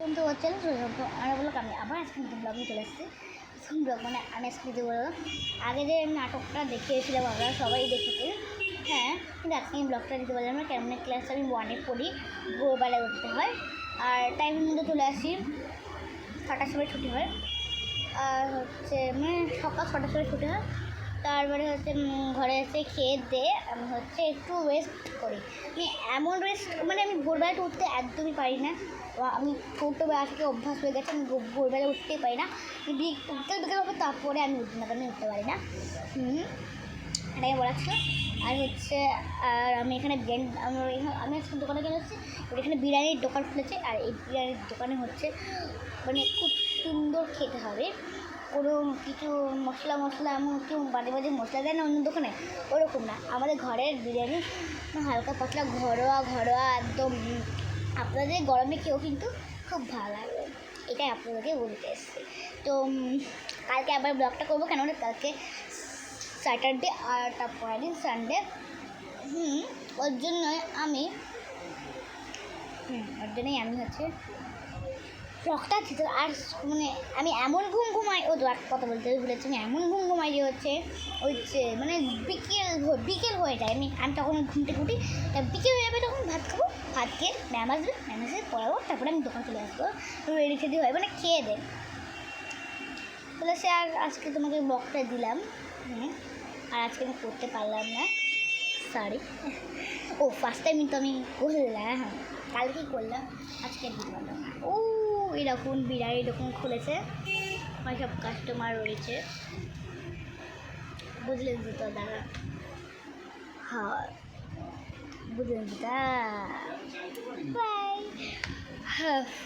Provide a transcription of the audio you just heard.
কিন্তু হচ্ছে না আমরা বলল আমি আবার আজকে নতুন ব্লগে চলে এসেছি। নতুন ব্লগ মানে আমি আজকে বললাম আগে যে নাটকটা দেখিয়েছিলাম আমরা সবাই দেখেছি। হ্যাঁ কিন্তু আজকে আমি ব্লগটা দিতে পারলাম না কেমন ক্লাস আমি ওয়ানে পড়ি, ভোরবেলায় উঠতে হয়। আর টাইমের মধ্যে চলে আসি, ছটার সময় ছুটি হয়। আর হচ্ছে মানে সকাল ছটার সময় ছুটি হয়। তারপরে হচ্ছে ঘরে এসে খেয়ে দিয়ে আমি হচ্ছে একটু রেস্ট করি। আমি এমন রেস্ট মানে আমি ভোরবেলাটা উঠতে একদমই পারি না। আমি ছোটোবেলা থেকে অভ্যাস হয়ে গেছে, আমি ভোরবেলা উঠতেই পারি না। বিকেল বিকেল হবে তারপরে আমি উঠি না আমি উঠতে পারি না। হুম, এটাই বলার ছিল। আর হচ্ছে, আর আমি এখানে বিরিয়ানি আমার এখানে, আমি আজকে দোকানে কেন হচ্ছে, এখানে বিরিয়ানির দোকান খুলেছে। আর এই বিরিয়ানির দোকানে হচ্ছে মানে খুব সুন্দর খেতে হবে। কোনো কিছু মশলা মশলা এমন কেউ বাজে বাজে মশলা দেয় না অন্য দোকানে, ওরকম না। আমাদের ঘরের বিরিয়ানি হালকা পাতলা, ঘরোয়া ঘরোয়া, একদম আপনাদের গরমে কেউ কিন্তু খুব ভালো লাগবে এটাই আপনাদেরকে বলতে এসেছি। তো কালকে আবার ব্লগটা করব কেন কালকে স্যাটারডে আর তারপরের দিন সানডে। হুম, ওর জন্যই আমি হুম, ওর জন্যই আমি হচ্ছে ব্লগটা দিতে আর মানে আমি এমন ঘুম ঘুমাই ও আর কথা বলতে ভুলেছি আমি এমন ঘুম ঘুমাই যে হচ্ছে, ওই যে মানে বিকেল বিকেল হয়ে যায়। আমি আমি তখন ঘুম থেকে উঠি, তা বিকেল হয়ে যাবে তখন ভাত খাব, ভাত খেয়ে ম্যাম আসবে, ম্যাম এসে পড়াবো, তারপরে আমি দোকান চলে আসব রেডি ফেডি হয় মানে খেয়ে দেয় বলে সে আর আজকে তোমাকে ব্লগটা দিলাম আর আজকে আমি করতে পারলাম না সরি ও ফার্স্ট টাইম তো আমি করলাম হ্যাঁ কালকেই করলাম, আজকে দিলাম না। ও দেখুন বিড়াল দোকান খুলেছে। আমার সব কাস্টমার রয়েছে। বুঝলেন তো দাদা? হ্যাঁ বুঝলেন তো বাই হ্যাঁ।